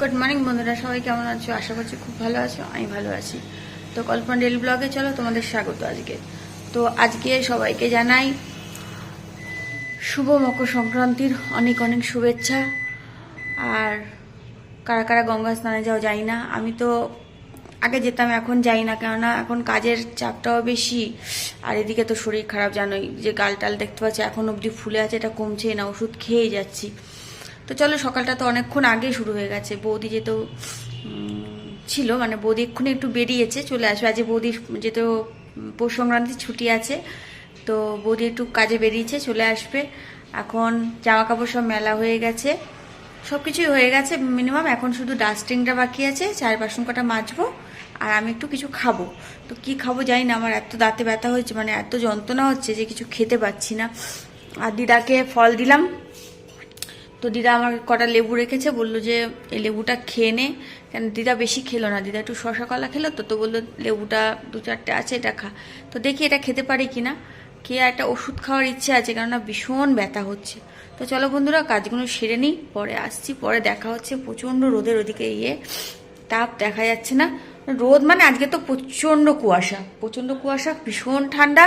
Good morning বন্ধুরা, সবাই কেমন আছো? আশা করছি খুব ভালো আছো, আমি ভালো আছি। তো কল্পনা ডেলি ব্লগে চলো, তোমাদের স্বাগত আজকে। তো আজকে সবাইকে জানাই শুভ মকর সংক্রান্তির অনেক অনেক শুভেচ্ছা। আর কারা কারা গঙ্গা স্নানে যাও যাই না, আমি তো আগে যেতাম, এখন যাই না, কেননা এখন কাজের চাপটাও বেশি। আর এদিকে তো শরীর খারাপ, জানোই যে গাল টাল দেখতে পাচ্ছি, এখন অবধি ফুলে আছে, এটা কমছে না, ওষুধ খেয়েই যাচ্ছি। তো চলো, সকালটা তো অনেকক্ষণ আগে শুরু হয়ে গেছে। বৌদি যেহেতু ছিল মানে বৌদি এক্ষুনি একটু বেরিয়েছে, চলে আসবে। আজ বৌদির যেহেতু পৌষ সংক্রান্তির ছুটি আছে, তো বৌদি একটু কাজে বেরিয়েছে, চলে আসবে। এখন জামা কাপড় সব মেলা হয়ে গেছে। সব কিছুই হয়ে গেছে মিনিমাম। এখন শুধু ডাস্টিংটা বাকি আছে চার বাসন কটা মাজবো, আর আমি একটু কিছু খাব। তো কি খাব জানি না, আমার এত দাঁতে ব্যথা হয়েছে মানে এত যন্ত্রণা হচ্ছে যে কিছু খেতে পাচ্ছি না। আর দিদাকে ফল দিলাম। তো দিদা আমার কটা লেবু রেখেছে, বলল যে এই লেবুটা খেয়ে নে। কেন দিদা বেশি খেলো না, দিদা একটু শশা কলা খেলো তো তো বলল লেবুটা দু চারটে আছে, এটা খা। তো দেখি এটা খেতে পারি কিনা। খেয়ে একটা ওষুধ খাওয়ার ইচ্ছে আছে, কেননা ভীষণ ব্যথা হচ্ছে। তো চলো বন্ধুরা, কাজগুলো সেরে নিই, পরে আসছি, পরে দেখা হচ্ছে প্রচণ্ড রোদের ওদিকে ইয়ে তাপ দেখা যাচ্ছে না। রোদ মানে আজকে তো প্রচণ্ড কুয়াশা প্রচণ্ড কুয়াশা, ভীষণ ঠান্ডা,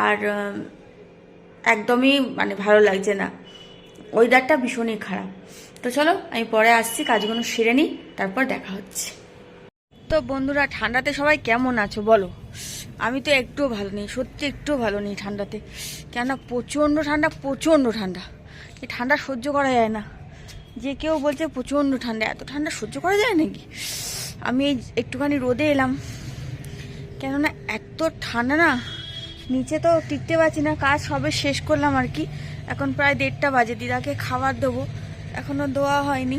আর একদমই মানে ভালো লাগছে না। ওয়েদারটা ভীষণই খারাপ। তো চলো, আমি পরে আসছি, কাজগুলো সেরে নিই, তারপর দেখা হচ্ছে। তো বন্ধুরা, ঠান্ডাতে সবাই কেমন আছো বলো? আমি তো একটুও ভালো নেই, সত্যি একটুও ভালো নেই ঠান্ডাতে। কেননা প্রচণ্ড ঠান্ডা প্রচণ্ড ঠান্ডা। এই ঠান্ডা সহ্য করা যায় না। যে কেউ বলছে প্রচণ্ড ঠান্ডা, এত ঠান্ডা সহ্য করা যায় নাকি? আমি এই একটুখানি রোদে এলাম। কেননা এত ঠান্ডা না, নিচে তো টিকতে পারছি না, কাজ সবে শেষ করলাম আর কি। এখন প্রায় দেড়টা বাজে, দিদাকে খাবার দেবো। এখনও দেওয়া হয়নি।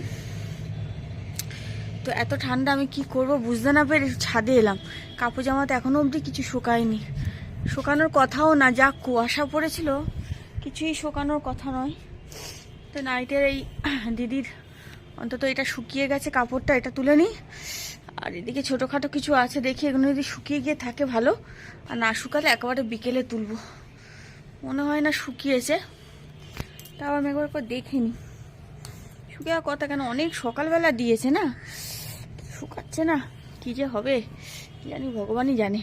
তো এত ঠান্ডা আমি কি করব বুঝতে না পেরে ছাদে এলাম। কাপড় জামা তো এখনও অবধি কিছু শুকায়নি। শুকানোর কথাও না, যা কুয়াশা পড়েছিল, কিছুই শুকানোর কথা নয়। তো নাইটের এই দিদির অন্তত এটা শুকিয়ে গেছে কাপড়টা, এটা তুলে নিই। আর এদিকে ছোটোখাটো কিছু আছে, দেখি এগুলো যদি শুকিয়ে গিয়ে থাকে ভালো। আর না শুকালে একেবারে বিকেলে তুলব। মনে হয় না শুকিয়েছে। তাও আমি একবার করে দেখিনি। শুকিয়ে কথা কেন? অনেক সকালবেলা দিয়েছে না? শুকাচ্ছে না? কি যে হবে? জানি ভগবানই জানে।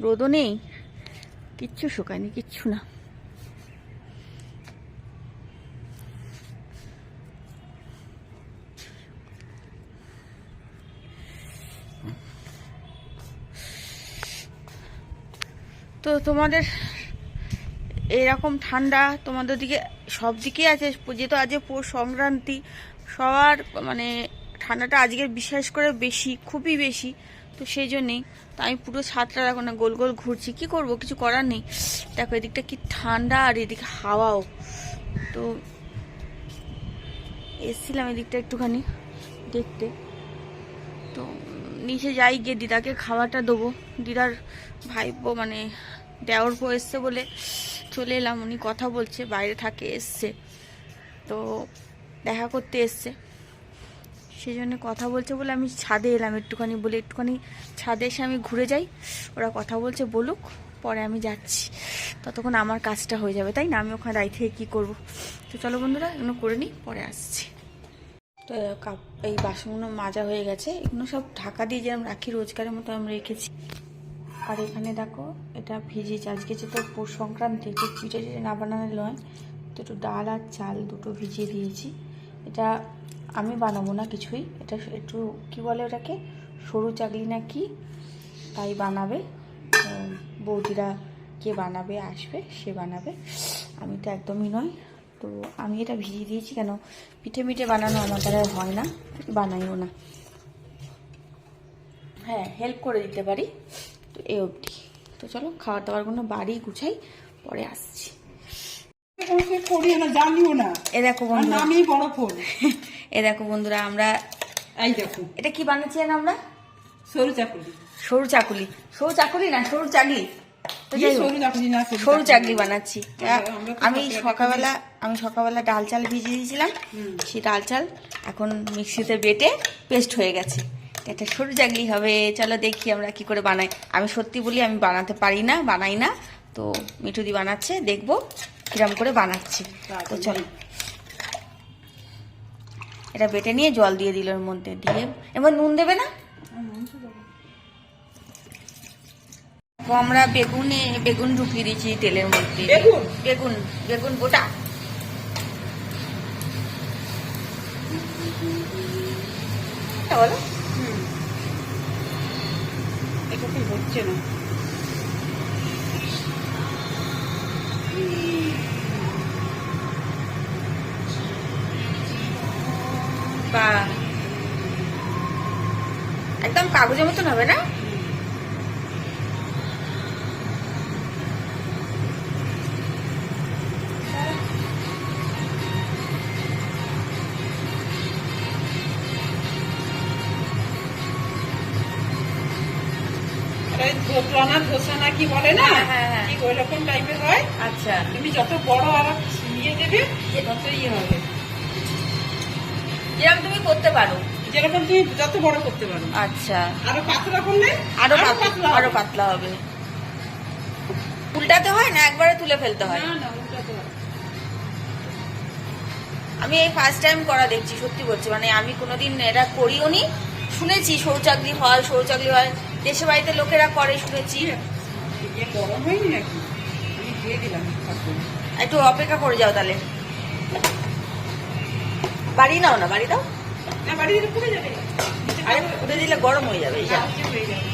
রোদও নেই। কিচ্ছু শুকায়নি, কিচ্ছু না। তো তোমাদের এরকম ঠান্ডা তোমাদের দিকে সব দিকেই আছে। যেহেতু আজকে পৌষ সংক্রান্তি, সবার মানে ঠান্ডাটা আজকে বিশেষ করে বেশি, খুবই বেশি। তো সেই জন্যেই তো আমি পুরো ছাদটা দেখো না গোল গোল ঘুরছি। কি করব? কিছু করার নেই। দেখো, এদিকটা কি ঠান্ডা আর এদিকে হাওয়াও। তো এসছিলাম এদিকটা একটুখানি দেখতে। তো নিচে যাই গিয়ে দিদাকে খাওয়াটা দেবো। দিদার ভাইপো মানে দেওর বউ এসছে বলে চলে এলাম, উনি কথা বলছে, বাইরে থাকে, এসছে। তো দেখা করতে এসছে। সেই জন্য কথা বলছে বলে আমি ছাদে এলাম একটুখানি বলে, একটুখানি ছাদে এসে আমি ঘুরে যাই, ওরা কথা বলছে, বলুক, পরে আমি যাচ্ছি। ততক্ষণ আমার কাজটা হয়ে যাবে, তাই না? আমি ওখানে দায়ী থেকে কী করব? তো চলো বন্ধুরা, এগুলো করে নিই, পরে আসছি। তো, কাপ, এই বাসনগুলো মাজা হয়ে গেছে, এগুলো সব ঢাকা দিয়ে যেরকম রাখি, রোজগারের মতো আমি রেখেছি। আর এখানে দেখো, এটা ভিজিয়েছি আজকে যেহেতু পৌষ সংক্রান্তি, একটু পিঠে টিঠে না বানানো নয়, তো একটু ডাল আর চাল দুটো ভিজিয়ে দিয়েছি। এটা আমি বানাবো না কিছুই। এটা একটু কি বলে ওটাকে? সরু চাকলি না কি? তাই বানাবে। বৌদিরা কে বানাবে, আসবে, সে বানাবে। আমি তো একদমই নয় তো আমি এটা ভিজিয়ে দিয়েছি কেন? পিঠে মিঠে বানানো আমার দ্বারা হয় না, বানাইও না। হ্যাঁ হেল্প করে দিতে পারি। তো এ অবধি। তো চলো খাবার দাবারগুলো বাড়ি গুছাই পরে আসছি। এ দেখো বন্ধুরা। এ দেখো আমরা এই দেখো। এটা কি আমরা? সরু চাকরি সরু চাকুলি। সরু চাকুলি না সরু চাকলি সরু চাকলি? চাকলি বানাচ্ছি। আমি সকালবেলা আমি সকালবেলা ডাল চাল ভিজিয়ে দিয়েছিলাম। সেই ডাল চাল এখন মিক্সিতে বেটে পেস্ট হয়ে গেছে। এটা সরু চাকলি হবে। চলো দেখি আমরা কি করে বানাই। আমি সত্যি বলি আমি বানাতে পারি না বানাই না। তো মিঠুদি বানাচ্ছে দেখব কিরম করে বানাচ্ছি। তো চলো। এটা বেটে নিয়ে জল দিয়ে দিল ওর মধ্যে দিয়ে। এবার নুন দেবে না? তো আমরা বেগুনে বেগুন ঢুকিয়ে দিয়েছি তেলের মধ্যে। বেগুন? বেগুন বেগুন গোটা। বলো। এটা কি হচ্ছে না। একদম কাগজের মতন হবে না? আচ্ছা তুমি যত বড় আর নিয়ে দেবে তত ইয়ে হবে। যেরকম তুমি করতে পারো। যেরকম তুমি যত বড় করতে পারো। আচ্ছা। আরও পাতলা করলে আরও পাতলা আরও পাতলা হবে। উল্টাতে হয় না একবারে তুলে ফেলতে হয়। আমি এই ফার্স্ট টাইম করা দেখছি সত্যি বলছি। মানে আমি কোনোদিন এটা করিও নি শুনেছি শৌচাগ্রী হয় শৌচাগ্রী হয়। দেশে বাড়িতে লোকেরা করে শুনেছি। গরম হয়নি নাকি? দিয়ে দিলাম থাকুন। একটু অপেক্ষা করে যাও তাহলে। বাড়ি নাও না বাড়ি দাও। না বাড়ি দিলে পুড়ে যাবে। আরে উঠে দিলে গরম হয়ে যাবে এই যা। হয়ে যাবে।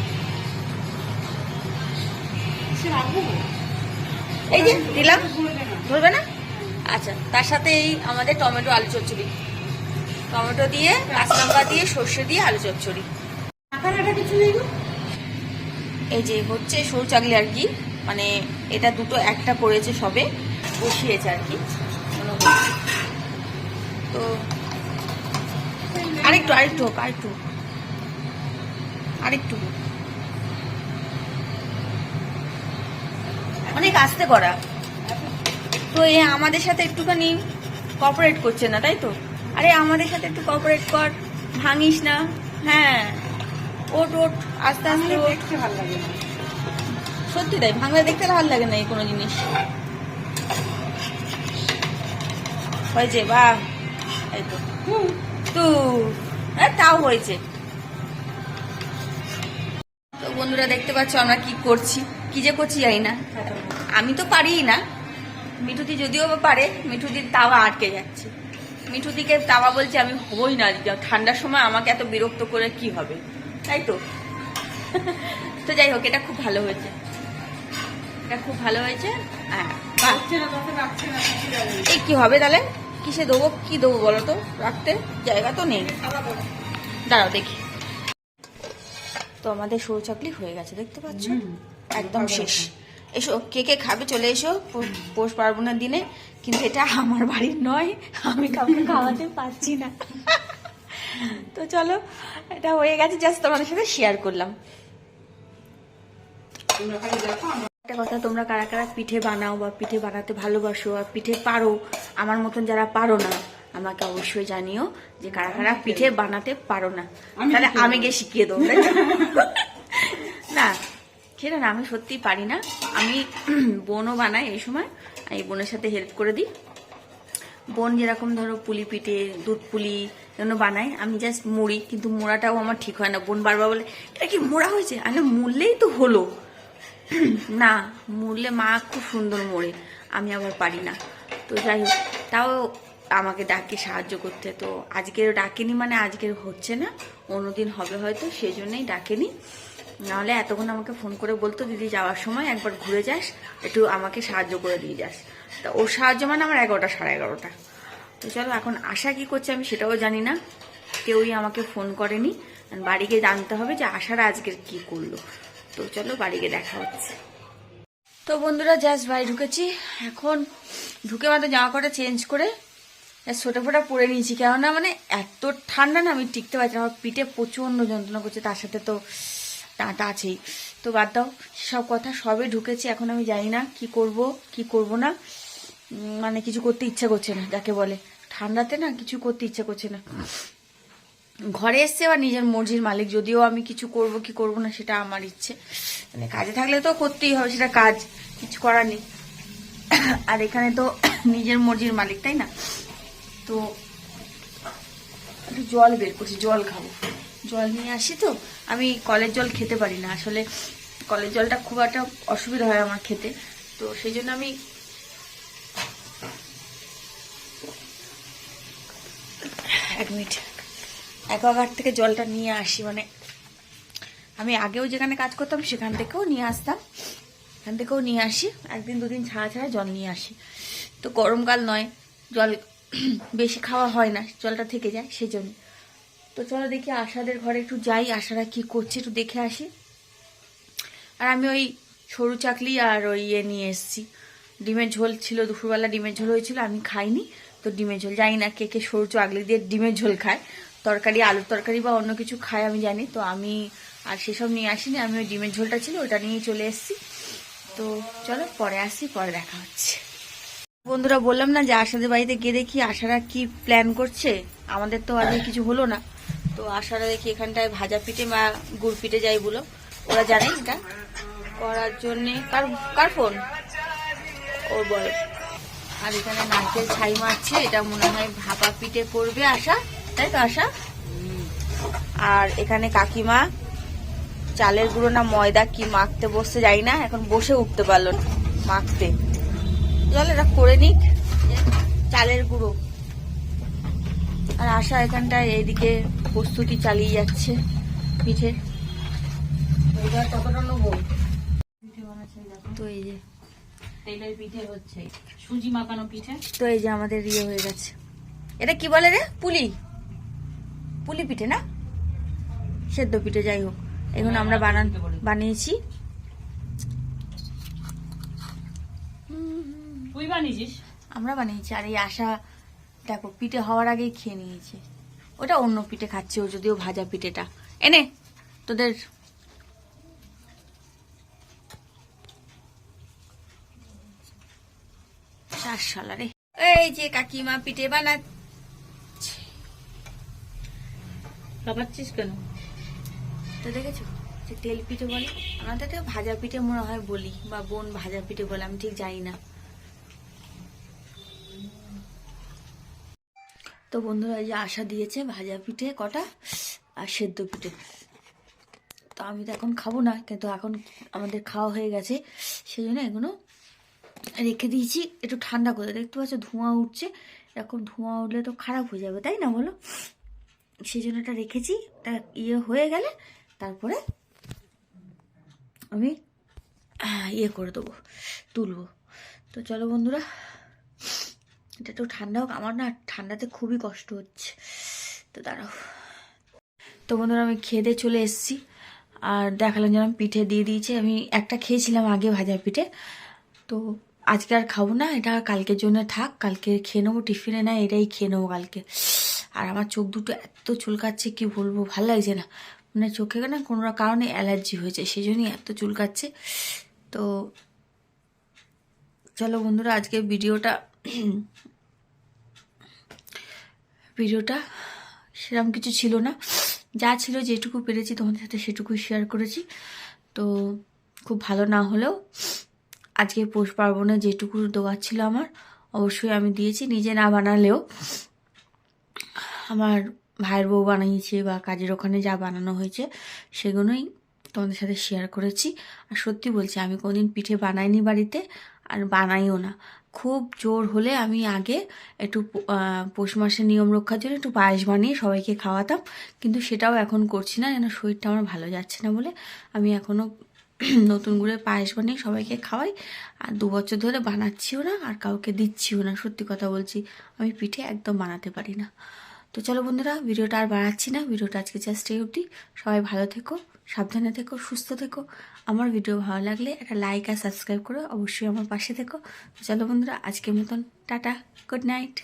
সে রাখব? এই যে দিলাম। ধরবে না। আচ্ছা তার সাথে এই আমাদের টমেটো আলু চচ্চড়ি। টমেটো দিয়ে কাঁচা লঙ্কা দিয়ে সর্ষে দিয়ে আলু চচ্চড়ি। এই যে হচ্ছে সরু চাকলি আর কি। মানে এটা দুটো একটা করেছে সবে বসিয়েছে আর কি। তো আরেকটু আরেকটু হোক আরেকটু আরেকটু অনেক আস্তে করা। তো এ আমাদের সাথে একটুখানি কপারেট করছে না তাই তো? আরে আমাদের সাথে একটু কপারেট কর ভাঙিস না। হ্যাঁ ওট ওট আস্তে আস্তে ভালো লাগে সত্যি তাই, ভাঙলে দেখতে ভালো লাগে না এই কোনো জিনিস। হয়েছে বা তো। হ্যাঁ তাও হয়েছে। তো বন্ধুরা দেখতে পাচ্ছ আমরা কি করছি, কি যে করছি জানি না। আমি তো পারিই না। মিঠুদি যদিও পারে, মিঠুদির তাওয়া আটকে যাচ্ছে। মিঠুদিকে তাওয়া বলছে আমি হবই না ঠান্ডার সময় আমাকে এত বিরক্ত করে কি হবে? তাই তো? তো যাই হোক, এটা খুব ভালো হয়েছে। এটা খুব ভালো হয়েছে। হ্যাঁ। এই কি হবে তাহলে? কিসে দেবো? কি দেবো বলো তো? রাখতে জায়গা তো নেই। দাঁড়াও দেখি। তো আমাদের সরু চাকলি হয়ে গেছে দেখতে পাচ্ছ? একদম শেষ। এসো কে কে খাবে চলে এসো। পৌষ পার্বণের দিনে। কিন্তু এটা আমার বাড়ির নয় আমি কাউকে খাওয়াতে পারছি না। তো চলো এটা হয়ে গেছে জাস্ট তোমাদের সাথে শেয়ার করলাম। খালি একটা কথা তোমরা কারা কারা পিঠে বানাও বা পিঠে বানাতে ভালোবাসো আর পিঠে পারো আমার মতন যারা পারো না আমাকে অবশ্যই জানিও যে কারা কারা পিঠে বানাতে পারো না। তাহলে আমি গিয়ে শিখিয়ে দেবো না সেটা না আমি সত্যি পারি না। আমি বোনও বানাই এই সময় আমি বোনের সাথে হেল্প করে দিই। বোন যেরকম ধরো পুলি পিঠে দুধ পুলি যেন বানায় আমি জাস্ট মুড়ি কিন্তু মোড়াটাও আমার ঠিক হয় না। বোন বারবার বলে এটা কি মোড়া হয়েছে? আমি মুড়লেই তো হলো। না, মুড়লে মা খুব সুন্দর মোড়ে। আমি আবার পারি না। তো যাই হোক, তাও আমাকে ডাকে সাহায্য করতে। তো আজকের ডাকেনি মানে আজকের হচ্ছে না, অন্যদিন হবে হয়তো সেই জন্যই ডাকেনি। নাহলে এতক্ষণ আমাকে ফোন করে বলতো, দিদি, যাওয়ার সময় একবার ঘুরে যাস, একটু আমাকে সাহায্য করে দিয়ে যাস। তা ওর সাহায্য মানে আমার এগারোটা, সাড়ে এগারোটা। তো চলো, এখন আশা কি করছে আমি সেটাও জানি না। কেউই আমাকে ফোন করেনি। আর বাড়ি গিয়ে জানতে হবে যে আশারা আজকের কি করল। তো চলো বাড়ি গিয়ে দেখা হচ্ছে। তো বন্ধুরা, জাস্ট বাড়ি ঢুকেছি। এখন ঢুকে মাত্র জামা কাপড়টা চেঞ্জ করে ছোটা ফোটা পরে নিয়েছি। কেননা মানে এত ঠান্ডা না, আমি টিকতে পারছি আমার পিঠে প্রচণ্ড যন্ত্রণা করছে, তার সাথে তো টাটা আছেই। তো বাদ দাও, সব কথা, সবে ঢুকেছি। এখন আমি জানি না কি করব কি করব না। মানে কিছু করতে ইচ্ছা করছে না, যাকে বলে। ঠান্ডাতে না কিছু করতে ইচ্ছা করছে না। ঘরে এসছে বা নিজের মর্জির মালিক, যদিও আমি কিছু করব কি করব না সেটা আমার ইচ্ছে। মানে কাজে থাকলে তো করতেই হবে, সেটা কাজ, কিছু করার নেই। আর এখানে তো নিজের মর্জির মালিক, তাই না? তো একটু জল বের করছি, জল খাব। জল নিয়ে আসি তো, আমি কলের জল খেতে পারি না। আসলে কলের জলটা খুব একটা অসুবিধা হয় আমার খেতে। তো সেই জন্য আমি এক মিনিট অ্যাকোয়াগার্ড থেকে জলটা নিয়ে আসি মানে আমি আগেও যেখানে কাজ করতাম সেখান থেকেও নিয়ে আসতাম। এখান থেকেও নিয়ে আসি, একদিন দুদিন ছাড়া ছাড়া জল নিয়ে আসি। তো গরমকাল নয়, জল বেশি খাওয়া হয় না, জলটা থেকে যায় সেই জন্য তো চলো দেখি আশাদের ঘরে একটু যাই, আশারা কি করছে একটু দেখে আসি। আর আমি ওই সরু চাকলি আর ওই ইয়ে নিয়ে এসেছি। ডিমের ঝোল ছিল, দুপুরবেলা ডিমের ঝোল হয়েছিল, আমি খাইনি। তো ডিমের ঝোল, জানি না কে কে সরু চাকলি দিয়ে ডিমের ঝোল খায়। তরকারি, আলুর তরকারি বা অন্য কিছু খায় আমি জানি। তো আমি আর সেসব নিয়ে আসিনি। আমি ওই ডিমের ঝোলটা ছিল, ওটা নিয়ে চলে এসেছি। তো চলো, পরে আসি, পরে দেখা হচ্ছে। বন্ধুরা, বললাম না যে আশাদের বাড়িতে গিয়ে দেখি আশারা কি প্ল্যান করছে? আমাদের তো আজকে কিছু হলো না। তো আশারা দেখি এখানটায় ভাজা পিঠে বা গুড় পিঠে যাই বলো। ওরা জানে এটা। করার জন্যে কার কার ফোন ওর বল। আর এখানে নারকেল ছাই মারছে। এটা মনে হয় ভাপা পিঠে করবে আশা। তাই তো আশা। আর এখানে কাকিমা চালের গুঁড়ো না ময়দা কি মাখতে বসতে যাই না এখন বসে উঠতে পারল না মাখতে। চল এটা করে নিক চালের গুঁড়ো। আর আশা এখানটায় এইদিকে প্রস্তুতি চালিয়ে যাচ্ছে পিঠের নেব? তো এই যে। পিঠে হচ্ছে। পিঠে। তো এই যে আমাদের ইয়ে হয়ে গেছে। এটা কি বলে রে? পুলি? পুলি পিঠে না? সেদ্ধ পিঠে যাই হোক। এখন আমরা বানান বানিয়েছি। তুই বানিয়েছিস? আমরা বানিয়েছি। আর এই আশা দেখো পিঠে হওয়ার আগেই খেয়ে নিয়েছে। ওটা অন্য পিঠে খাচ্ছে ও যদিও ভাজা পিঠেটা। এনে তোদের চার সালা রে। এই যে কাকিমা পিঠে বানাচ্ছে। কাঁপাচ্ছিস কেন? তো দেখেছ? যে তেল পিঠে বলে? আমাদের তো ভাজা পিঠে মনে হয় বলি, বা বোন ভাজা পিঠে বলে, আমি ঠিক জানি না। তো বন্ধুরা, এই যে আশা দিয়েছে ভাজা পিঠে কটা, আর সেদ্ধ পিঠে। তো আমি তো এখন খাব না, কিন্তু এখন আমাদের খাওয়া হয়ে গেছে। সেই জন্য এগুলো রেখে দিয়েছি, একটু ঠান্ডা করে। দেখতে পাচ্ছ ধোঁয়া উঠছে এরকম ধোঁয়া উঠলে তো খারাপ হয়ে যাবে, তাই না বলো? সেই জন্য এটা রেখেছি। এটা ইয়ে হয়ে গেলে তারপরে আমি ইয়ে করে দেবো, তুলবো। তো চলো বন্ধুরা, এটা একটু ঠান্ডা হোক, আমার না ঠান্ডাতে খুবই কষ্ট হচ্ছে। তো দাঁড়াও। তো বন্ধুরা, আমি খেয়ে দিয়ে চলে এসেছি। আর দেখালাম যেন পিঠে দিয়ে দিয়েছে। আমি একটা খেয়েছিলাম আগে ভাজা পিঠে। তো আজকে আর খাব না, এটা কালকের জন্য থাক। কালকে খেয়ে নেব, টিফিনে না, এটাই খেয়ে নেব কালকে। আর আমার চোখ দুটো এত চুলকাচ্ছে, কি বলব? ভালো লাগছে না। মানে চোখে না কোনো কারণে অ্যালার্জি হয়েছে সেই জন্যই এত চুলকাচ্ছে। তো চলো বন্ধুরা আজকে ভিডিওটা ভিডিওটা সেরকম কিছু ছিল না। যা ছিল, যেটুকু পেরেছি তোমাদের সাথে সেটুকুই শেয়ার করেছি। তো খুব ভালো না হলেও আজকে পৌষ পার্বণে যেটুকু দেওয়ার ছিল আমার, অবশ্যই আমি দিয়েছি। নিজে না বানালেও আমার ভাইয়ের বউ বানিয়েছে বা কাজের ওখানে যা বানানো হয়েছে, সেগুলোই তোমাদের সাথে শেয়ার করেছি। আর সত্যি বলছি, আমি কোনোদিন পিঠে বানাইনি বাড়িতে আর বানাইও না। খুব জোর হলে আমি আগে একটু পৌষ মাসের নিয়ম রক্ষার জন্য একটু পায়েস বানিয়ে সবাইকে খাওয়াতাম, কিন্তু সেটাও এখন করছি না, যেন শরীরটা আমার ভালো যাচ্ছে না বলে আমি এখনও নতুন করে পায়েস বানিয়ে সবাইকে খাওয়াই। আর দু বছর ধরে বানাচ্ছিও না আর কাউকে দিচ্ছিও না। সত্যি কথা বলছি, আমি পিঠে একদম বানাতে পারি না। তো চলো বন্ধুরা, ভিডিওটা আর বাড়াচ্ছি না, ভিডিওটা আজকে জাস্ট এই অবধি। সবাই ভালো থেকো, সাবধানে থেকো, সুস্থ থেকো। আমার ভিডিও ভালো লাগলে একটা লাইক আর সাবস্ক্রাইব করো, অবশ্যই আমার পাশে থেকো। চলো বন্ধুরা, আজকের মতন, টাটা গুড নাইট